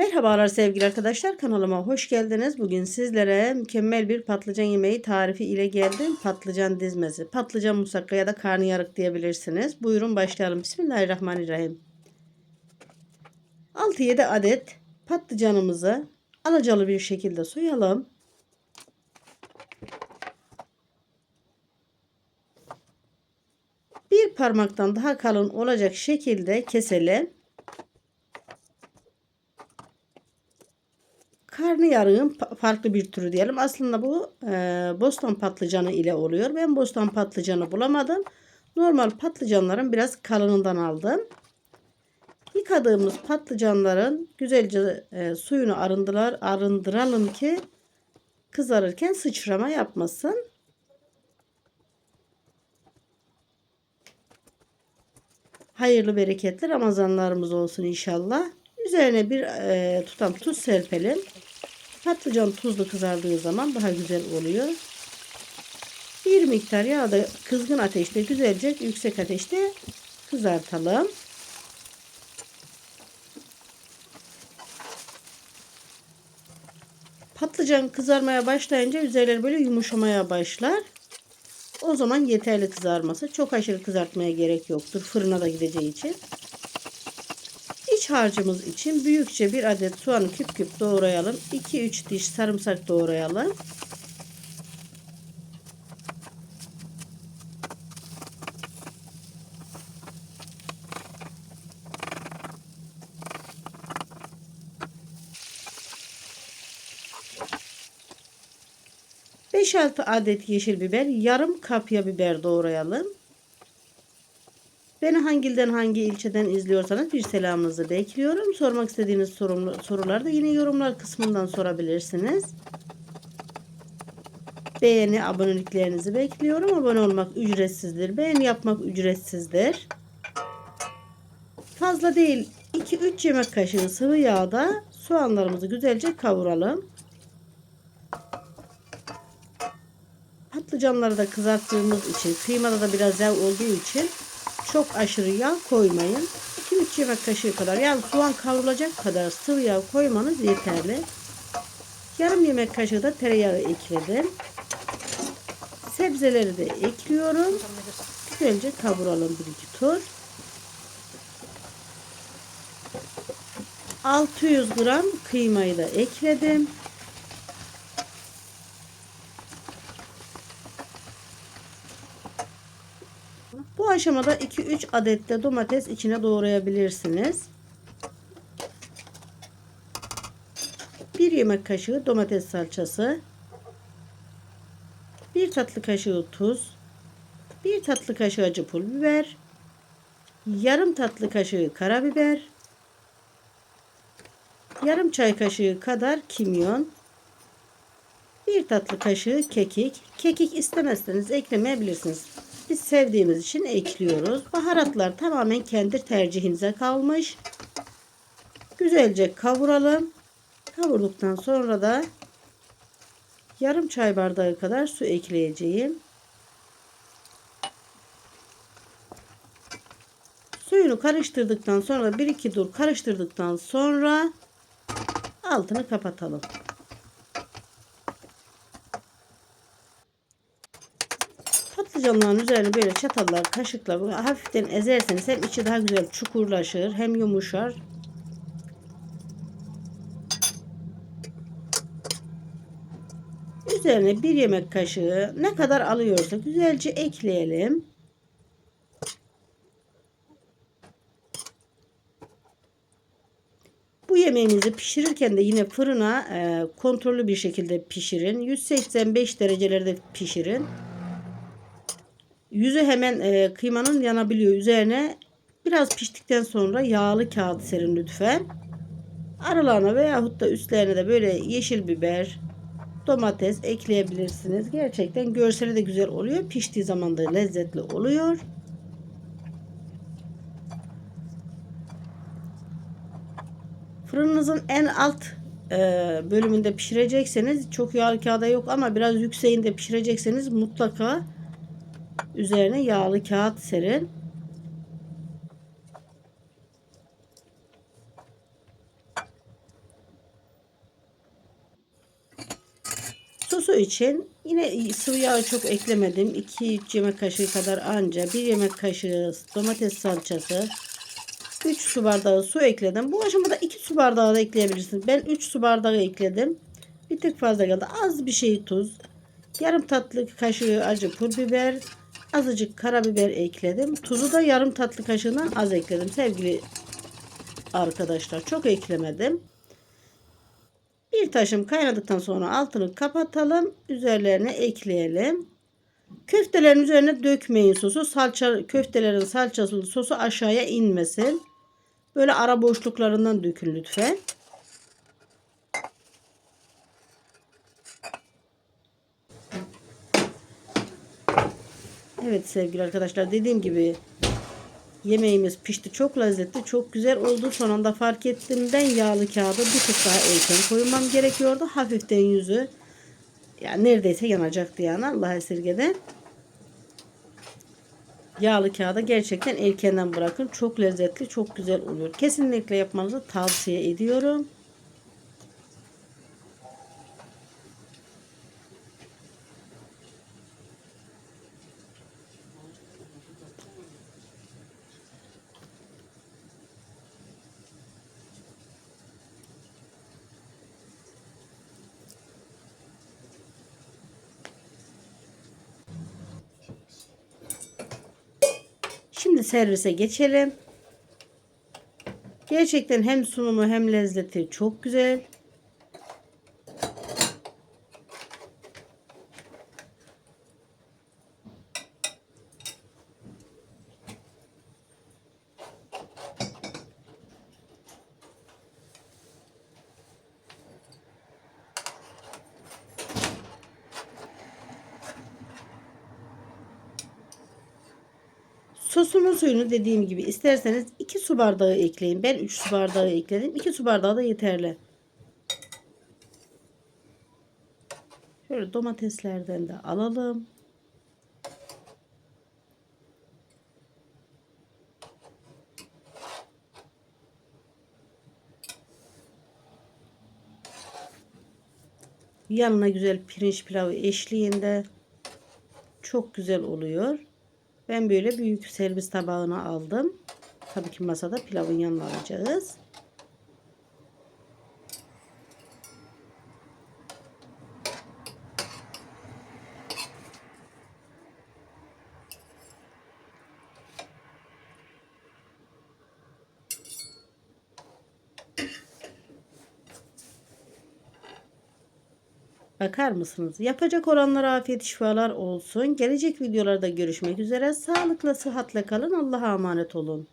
Merhabalar sevgili arkadaşlar kanalıma hoş geldiniz. Bugün sizlere mükemmel bir patlıcan yemeği tarifi ile geldim. Patlıcan dizmesi, patlıcan musakka ya da karnıyarık diyebilirsiniz. Buyurun başlayalım. Bismillahirrahmanirrahim. 6-7 adet patlıcanımızı alacalı bir şekilde soyalım. Bir parmaktan daha kalın olacak şekilde keselim. Karnıyarığın farklı bir türü diyelim. Aslında bu e, bostan patlıcanı ile oluyor. Ben bostan patlıcanı bulamadım. Normal patlıcanların biraz kalınından aldım. Yıkadığımız patlıcanların güzelce e, suyunu arındırar, arındıralım ki kızarırken sıçrama yapmasın. Hayırlı bereketli Ramazanlarımız olsun inşallah. Üzerine bir e, tutam tuz serpelim. Patlıcan tuzlu kızardığı zaman daha güzel oluyor. Bir miktar yağ da kızgın ateşte güzelce yüksek ateşte kızartalım. Patlıcan kızarmaya başlayınca üzerleri böyle yumuşamaya başlar. O zaman yeterli kızarması. Çok aşırı kızartmaya gerek yoktur. Fırına da gideceği için. İç harcımız için büyükçe bir adet soğanı küp küp doğrayalım. 2-3 diş sarımsak doğrayalım. Beş altı adet yeşil biber, yarım kapya biber doğrayalım. Beni hangilden hangi ilçeden izliyorsanız bir selamınızı bekliyorum. Sormak istediğiniz sorum, soruları da yine yorumlar kısmından sorabilirsiniz. Beğeni, aboneliklerinizi bekliyorum. Abone olmak ücretsizdir. Beğeni yapmak ücretsizdir. Fazla değil 2-3 yemek kaşığı sıvı yağda soğanlarımızı güzelce kavuralım. Patlıcanları da kızarttığımız için kıymada da biraz yağ olduğu için çok aşırı yağ koymayın. 2-3 yemek kaşığı kadar yani soğan kavrulacak kadar sıvı yağ koymanız yeterli. Yarım yemek kaşığı da tereyağı ekledim. Sebzeleri de ekliyorum. Güzelce kavuralım bir iki tur. 600 gram kıymayı da ekledim. Bu aşamada 2-3 adet de domates içine doğrayabilirsiniz. 1 yemek kaşığı domates salçası. 1 tatlı kaşığı tuz. 1 tatlı kaşığı acı pul biber. Yarım tatlı kaşığı karabiber. Yarım çay kaşığı kadar kimyon. 1 tatlı kaşığı kekik. Kekik istemezseniz eklemeyebilirsiniz. Biz sevdiğimiz için ekliyoruz. Baharatlar tamamen kendi tercihinize kalmış. Güzelce kavuralım. Kavurduktan sonra da yarım çay bardağı kadar su ekleyeceğim. Suyunu karıştırdıktan sonra bir iki dur karıştırdıktan sonra altını kapatalım. Patlıcanların üzerine böyle çatallar, kaşıkla hafiften ezerseniz hem içi daha güzel çukurlaşır hem yumuşar. Üzerine bir yemek kaşığı ne kadar alıyorsak güzelce ekleyelim. Bu yemeğinizi pişirirken de yine fırına e, kontrollü bir şekilde pişirin. 185 derecelerde pişirin. Yüzü hemen e, kıymanın yanabiliyor. Üzerine biraz piştikten sonra yağlı kağıt serin lütfen. Aralarına veyahut da üstlerine de böyle yeşil biber, domates ekleyebilirsiniz. Gerçekten görseli de güzel oluyor. Piştiği zaman da lezzetli oluyor. Fırınınızın en alt e, bölümünde pişirecekseniz çok yağlı kağıda yok ama biraz yükseğinde pişirecekseniz mutlaka Üzerine yağlı kağıt serin. Sosu için yine sıvı yağı çok eklemedim. 2 yemek kaşığı kadar anca. 1 yemek kaşığı domates salçası. 3 su bardağı su ekledim. Bu aşamada 2 su bardağı da ekleyebilirsiniz. Ben 3 su bardağı ekledim. Bir tık fazla kaldı. Az bir şey tuz. Yarım tatlı kaşığı acı pul biber. Azıcık karabiber ekledim. Tuzu da yarım tatlı kaşığından az ekledim sevgili arkadaşlar. Çok eklemedim. Bir taşım kaynadıktan sonra altını kapatalım. Üzerlerine ekleyelim. Köftelerin üzerine dökmeyin sosu. Salça köftelerin salçası sosu aşağıya inmesin. Böyle ara boşluklarından dökün lütfen. Evet sevgili arkadaşlar dediğim gibi yemeğimiz pişti. Çok lezzetli, çok güzel oldu. Son anda fark ettim. Ben yağlı kağıdı bir tık daha erken koymam gerekiyordu. Hafiften yüzü yani neredeyse yanacaktı yani Allah esirgede. Yağlı kağıda gerçekten erkenden bırakın. Çok lezzetli, çok güzel oluyor. Kesinlikle yapmanızı tavsiye ediyorum. Şimdi servise geçelim. Gerçekten hem sunumu hem lezzeti çok güzel. Sosunun suyunu dediğim gibi isterseniz 2 su bardağı ekleyin. Ben 3 su bardağı ekledim. 2 su bardağı da yeterli. Şöyle domateslerden de alalım. Yanına güzel pirinç pilavı eşliğinde çok güzel oluyor. Ben böyle büyük servis tabağına aldım. Tabii ki masada pilavın yanına alacağız. Bakar mısınız? Yapacak olanlara afiyet şifalar olsun. Gelecek videolarda görüşmek üzere. Sağlıkla, sıhhatle kalın. Allah'a emanet olun.